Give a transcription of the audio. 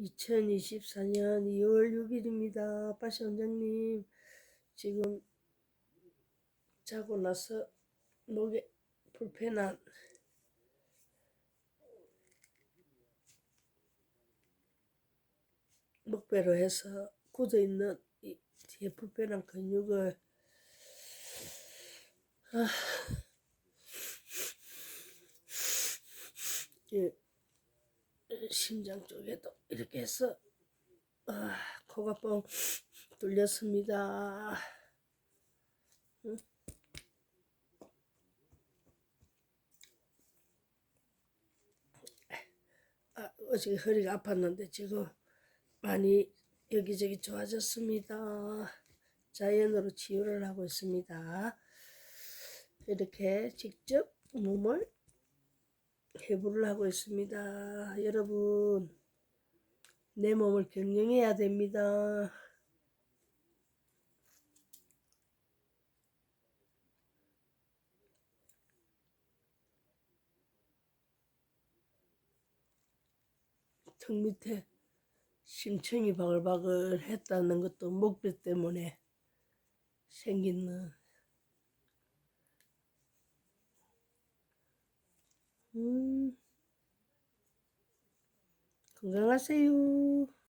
2024년 2월 6일입니다. 아빠시 원장님, 지금 자고 나서 목에 불편한 목배로 해서 굳어 있는 이 뒤에 불편한 근육을 아, 이 심장 쪽에도 이렇게 해서 아, 코가 뻥 뚫렸습니다. 응? 아, 어제 허리가 아팠는데 지금 많이 여기저기 좋아졌습니다. 자연으로 치유를 하고 있습니다. 이렇게 직접 몸을 해부를 하고 있습니다. 여러분, 내 몸을 경영해야 됩니다. 턱 밑에 심층이 바글바글 했다는 것도 목배 때문에 생긴 음 건강하세요.